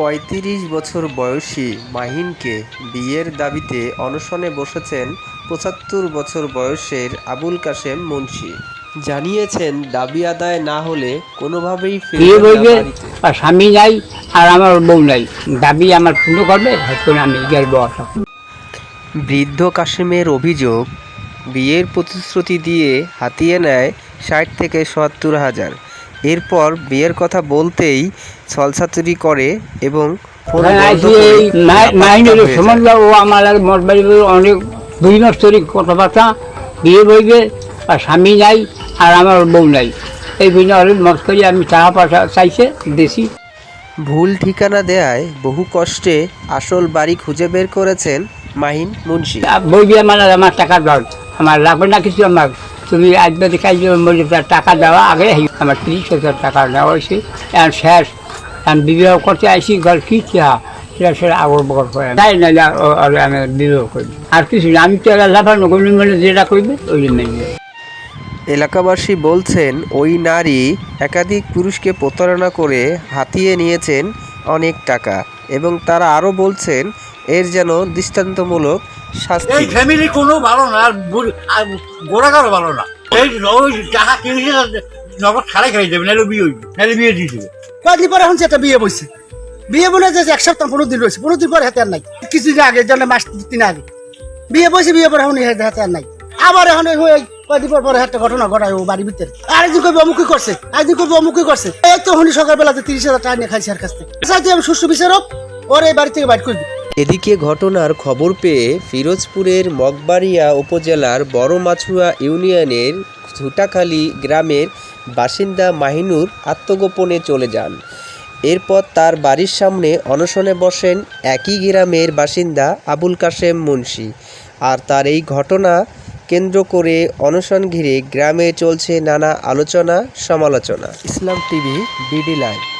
পঁয়ত্রিশ বছর বয়সী মাহিনকে বিয়ের দাবিতে অনশনে বসেছেন পঁচাত্তর বছর বয়সের আবুল কাশেম মুন্সি। জানিয়েছেন দাবি আদায় না হলে কোনোভাবেই বিয়ে না বলবে আর স্বামী নাই আর আমার বউ নাই দাবি আমার পূর্ণ করবে আমি গেলব বৃদ্ধ কাশেমের অভিযোগ বিয়ের প্রতিশ্রুতি দিয়ে হাতিয়ে নেয় ষাট থেকে সত্তর হাজার। এরপর বিয়ের কথা বলতেই ছলছাতুরি করে এবং হয়ে ও আমার মোট বাড়ি অনেক দুই মাস কথাবার্তা বিয়ে বইবে আর স্বামী নাই আর আমার বউ নাই। এই জন্য অনেক মত করি আমি টাকা পয়সা চাইছে দেশি ভুল ঠিকানা দেয়ায় বহু কষ্টে আসল বাড়ি খুঁজে বের করেছেন মাহিন মুন্সি। বইবে আমার আর আমার টাকা দাও আমার লাগবে না কিছু আমার। তুমি আজ বাদে কাজ টাকা দেওয়া আগে আমার তিরিশ হাজার টাকা নেওয়া হয়েছে। এখন শেষ। আমি বিবাহ করতে আসি ঘর কি চা সেটা সেটা আগর বগর করে তাই না আমি বিবাহ করি আর কিছু না, আমি তো লাফানো করি মানে যেটা করবে ওই মেনে এলাকাবাসী বলছেন, ওই নারী একাধিক পুরুষকে প্রতারণা করে হাতিয়ে নিয়েছেন অনেক টাকা এবং তারা আরও বলছেন, এর যেন দৃষ্টান্তমূলক শাস্তি। এই ফ্যামিলি কোনো ভালো না আর গোড়াকারও ভালো না। এই ওই টাকা কিনেছে নগদ খাড়াই খাই দেবে নাহলে বিয়ে হইবে নাহলে বিয়ে দিয়ে দেবে। কয়েকদিন পরে এখন সেটা বিয়ে বসছে বিয়ে বলে যে এক সপ্তাহ পনেরো দিন রয়েছে পনেরো দিন পরে হাতে আর নাই। কিছুদিন আগে জন্য মাস তিন আগে। বিয়ে বসে বিয়ে পরে এখন হাতে আর নাই। আবার এখন ওই কয়েকদিন পর পরে একটা ঘটনা ঘটায় ও বাড়ির ভিতরে। আরেকদিন কবি অমুকি করছে আরেকদিন কবি অমুকি করছে। এই তো হনি সকালবেলাতে তিরিশ হাজার টাকা নিয়ে খাইছে আর কাছ থেকে। আমি সুস্থ বিচারক ওর এই বাড়ি থেকে বাইট করবি এদিকে ঘটনার খবর পেয়ে ফিরোজপুরের মগবাড়িয়া উপজেলার বড় মাছুয়া ইউনিয়নের ঝুটাখালী গ্রামের বাসিন্দা মাহিনুর আত্মগোপনে চলে যান। এরপর তার বাড়ির সামনে অনশনে বসেন একই গ্রামের বাসিন্দা আবুল কাশেম মুন্সি। আর তার এই ঘটনা কেন্দ্র করে অনশন ঘিরে গ্রামে চলছে নানা আলোচনা সমালোচনা ইসলাম টিভি, বিডি লাইভ।